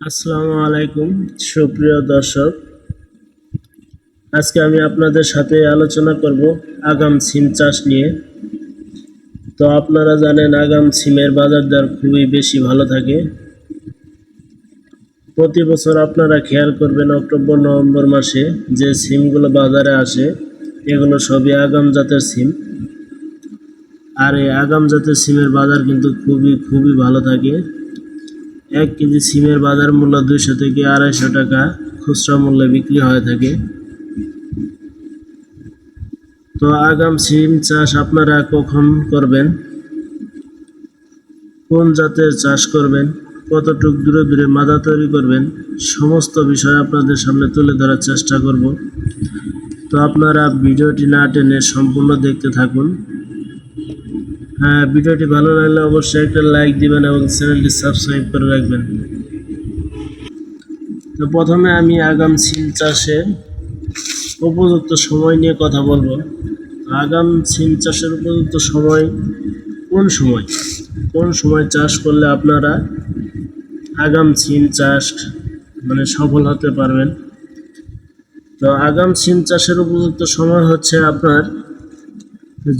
আসসালামু আলাইকুম, সুপ্রিয় দর্শক। আজকে আমি আপনাদের সাথে আলোচনা করব আগাম সিম চাষ নিয়ে। তো আপনারা জানেন আগাম সিমের বাজার দর খুবই বেশি ভালো থাকে। প্রতি বছর আপনারা খেয়াল করবেন অক্টোবর, নভেম্বর মাসে যে সিমগুলো বাজারে আসে, এগুলো সবই আগাম জাতের সিম। আর এই আগাম জাতের সিমের বাজার কিন্তু খুবই খুবই ভালো থাকে। এক কেজি সিমের বাজার মূল্য দুইশো থেকে আড়াইশো টাকা, খুচরা মূল্যে বিক্রি হয়ে থাকে। তো আগাম সিম চাষ আপনারা কখন করবেন? কোন জাতের চাষ করবেন? কতটুক দূরে দূরে মাদা তৈরি করবেন? সমস্ত বিষয় আপনাদের সামনে তুলে ধরার চেষ্টা করব। তো আপনারা ভিডিওটি না টেনে সম্পূর্ণ দেখতে থাকুন। ভিডিওটি ভালো লাগলে অবশ্যই একটা লাইক দিবেন এবং চ্যানেলটি সাবস্ক্রাইব করে রাখবেন। তো প্রথমে আমি আগাম সিম চাষের উপযুক্ত সময় নিয়ে কথা বলব। আগাম সিম চাষের উপযুক্ত সময় কোন সময়? কোন সময় চাষ করলে আপনারা আগাম সিম চাষ মানে সফল হতে পারবেন? তো আগাম সিম চাষের উপযুক্ত সময় হচ্ছে আপনার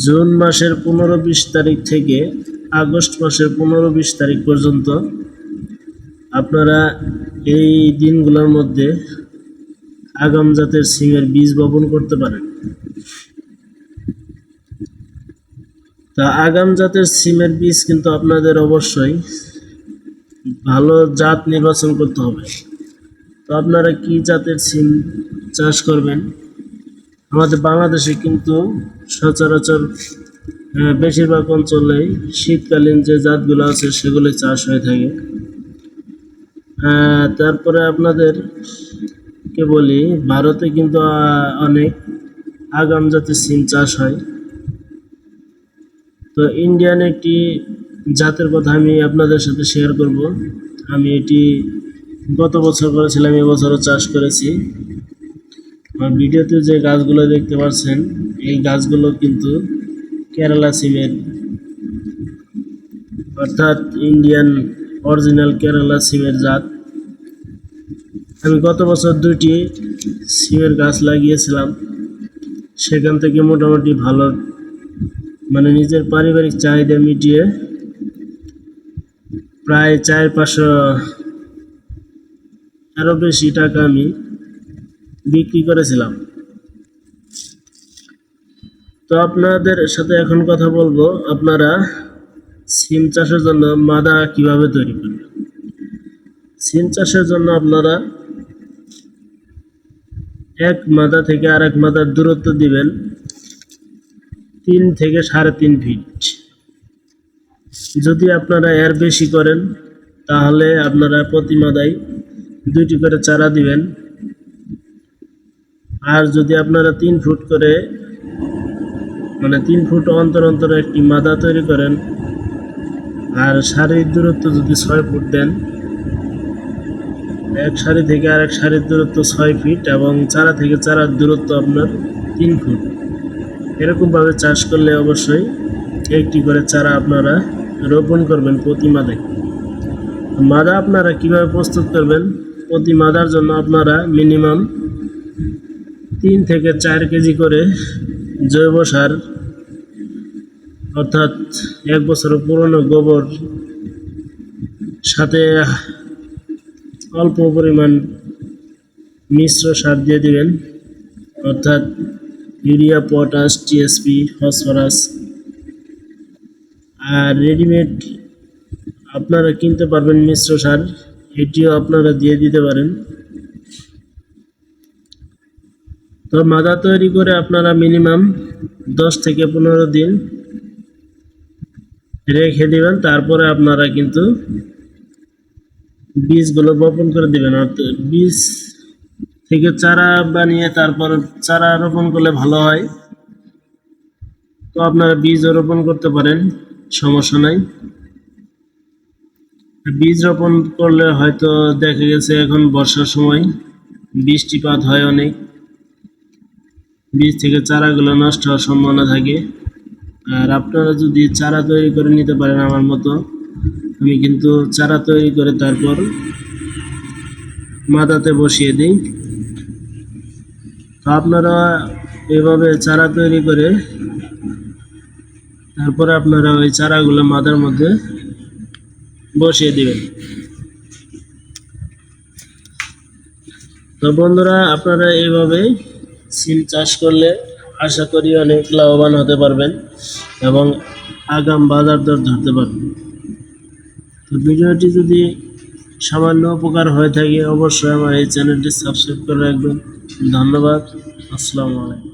জুন মাসের পনেরো বিশ তারিখ থেকে আগস্ট মাসের পনেরো বিশ তারিখ পর্যন্ত আপনারা এই দিনগুলোর মধ্যে আগাম জাতের সিমের বীজ বপন করতে পারেন। তা আগাম জাতের সিমের বীজ কিন্তু আপনাদের অবশ্যই ভালো জাত নির্বাচন করতে হবে। তো আপনারা কি জাতের সিম চাষ করবেন? আমাদের বাংলাদেশে কিন্তু সচরাচর বেশিরভাগ অঞ্চলেই শীতকালীন যে জাতগুলো আছে সেগুলো চাষ হয়ে থাকে। তারপরে আপনাদের কে বলি, ভারতে কিন্তু অনেক আগাম জাতের সিম চাষ হয়। তো ইন্ডিয়ান একটি জাতের কথা আমি আপনাদের সাথে শেয়ার করব। আমি এটি গত বছর করেছিলাম এবছরও চাষ করেছি। আমার ভিডিওতে যে গাছগুলো দেখতে পাচ্ছেন, এই গাছগুলো কিন্তু কেরালা সিমের অর্থাৎ ইন্ডিয়ান অরিজিনাল কেরালা সিমের জাত। আমি গত বছর দুইটি সিমের গাছ লাগিয়েছিলাম। সেখান থেকে মোটামুটি ভালো মানে নিজের পারিবারিক চাহিদা মিটিয়ে প্রায় চার পাঁচশো আরও বেশি টাকা আমি বিক্রি করেছিলাম। তো আপনাদের সাথে এখন কথা বলব। আপনারা সিম চাষের জন্য মাদা কীভাবে তৈরি করবেন? সিম চাষের জন্য আপনারা এক মাদা থেকে আরেক মাদার দূরত্ব দিবেন তিন থেকে সাড়ে তিন ফিট যদি আপনারা এর বেশি করেন, তাহলে আপনারা প্রতি মাদায় দুইটি করে চারা দিবেন। আর যদি আপনারা তিন ফুট করে মানে তিন ফুট অন্তর অন্তর একটি মাদা তৈরি করেন, আর সারির দূরত্ব যদি ছয় ফুট দেন, এক সারি থেকে আরেক সারির দূরত্ব ছয় ফিট এবং চারা থেকে চারার দূরত্ব আপনার তিন ফুট। এরকমভাবে চাষ করলে অবশ্যই একটি করে চারা আপনারা রোপণ করবেন প্রতি মাদায় মাদা আপনারা কীভাবে প্রস্তুত করবেন? প্রতি মাদার জন্য আপনারা মিনিমাম তিন থেকে চার কেজি করে জৈব সার, অর্থাৎ এক বছর পুরনো গোবর, সাথে অল্প পরিমাণ মিশ্র সার দিয়ে দিবেন, অর্থাৎ ইউরিয়া, পটাশ, টিএসপি, ফসফরাস আর রেডিমেড আপনারা কিনতে পারবেন মিশ্র সার, এটিও আপনারা দিয়ে দিতে পারেন। তো মাদা তৈরি করে আপনারা মিনিমাম দশ থেকে পনেরো দিন রেখে দিবেন, তারপরে আপনারা কিন্তু বীজগুলো বপন করে দিবেন। অর্থাৎ বীজ থেকে চারা বানিয়ে তারপর চারা রোপণ করলে ভালো হয়। তো আপনারা বীজও রোপণ করতে পারেন, সমস্যা নাই। বীজ রোপণ করলে হয়তো দেখা গেছে এখন বর্ষার সময় বৃষ্টিপাত হয় অনেক। বীজ থেকে চারাগুলো নষ্ট হওয়ার সম্ভাবনা থাকে। আর আপনারা যদি চারা তৈরি করে নিতে পারেন আমার মতো, আমি কিন্তু চারা তৈরি করে তারপর মাদাতে বসিয়ে দিই। তো আপনারা এভাবে চারা তৈরি করে তারপরে আপনারা ওই চারাগুলো মাদার মধ্যে বসিয়ে দিবেন। তো বন্ধুরা, আপনারা এইভাবেই সিম চাষ করলে আশা করি অনেক লাভবান হতে পারবেন এবং আগাম বাজার দর ধরতে পারবেন। তো ভিডিওটি যদি সামান্য উপকার হয়ে থাকে, অবশ্যই আমার এই চ্যানেলটি সাবস্ক্রাইব করে রাখবেন। ধন্যবাদ। আসসালামু আলাইকুম।